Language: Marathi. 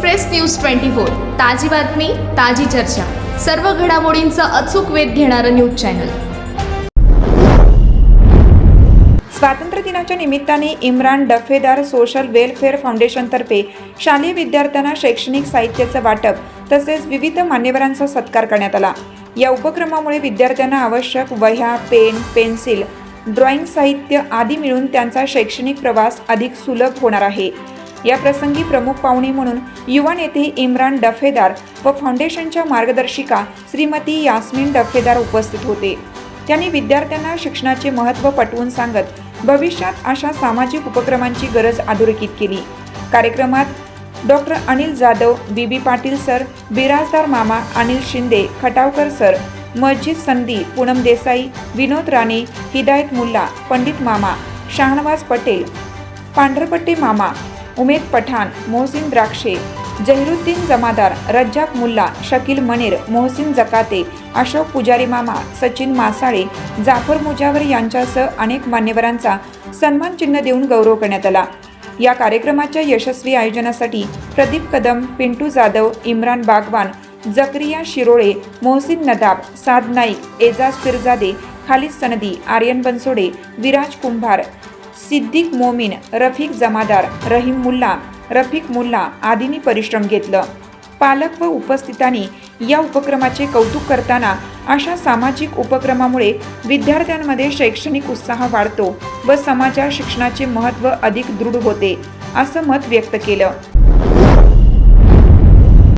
एक्सप्रेस न्यूज ट्वेंटी फोर ताजी बातमी ताजी चर्चा. सर्व घडामोडींचा अचूक वेध घेणारं न्यूज चॅनल. स्वातंत्र्य दिनाच्या निमित्ताने इम्रान डफेदार सोशल वेलफेअर फाउंडेशनतर्फे शालेय विद्यार्थ्यांना शैक्षणिक साहित्याचं वाटप तसेच विविध मान्यवरांचा सत्कार करण्यात आला. या उपक्रमामुळे विद्यार्थ्यांना आवश्यक वह्या पेन पेन्सिल ड्रॉइंग साहित्य आदी मिळून त्यांचा शैक्षणिक प्रवास अधिक सुलभ होणार आहे. या प्रसंगी प्रमुख पाहुणे म्हणून युवा नेते इम्रान डफेदार व फाउंडेशनच्या मार्गदर्शिका श्रीमती यास्मिन डफेदार उपस्थित होते. त्यांनी विद्यार्थ्यांना शिक्षणाचे महत्त्व पटवून सांगत भविष्यात अशा सामाजिक उपक्रमांची गरज अधोरेखित केली. कार्यक्रमात doctor Anil Jadhav B. B. Patil sir Birajdar मामा अनिल शिंदे खटावकर सर मस्जिद संदी पूनम देसाई विनोद राणे हिदायत मुल्ला पंडित मामा शाहनवाज पटेल पांढरपट्टे मामा उमेद पठाण मोहसिन द्राक्षे जहिरुद्दीन जमादार रज्जाक मुल्ला शकील मनीर मोहसिन जकाते अशोक पुजारी मामा सचिन मासाळे जाफर मुजावर यांच्यासह अनेक मान्यवरांचा सन्मान चिन्ह देऊन गौरव करण्यात आला. या कार्यक्रमाच्या यशस्वी आयोजनासाठी प्रदीप कदम पिंटू जाधव इम्रान बागवान जकरिया शिरोळे मोहसिन नदाब साद नाईक एजाज पिरजादे खालिद सनदी आर्यन बनसोडे विराज कुंभार सिद्दीक मोमीन रफिक जमादार रहीम मुल्ला रफिक मुल्ला आदींनी परिश्रम घेतलं. पालक व उपस्थितांनी या उपक्रमाचे कौतुक करताना अशा सामाजिक उपक्रमामुळे विद्यार्थ्यांमध्ये शैक्षणिक उत्साह वाढतो व समाजात शिक्षणाचे महत्त्व अधिक दृढ होते असं मत व्यक्त केलं.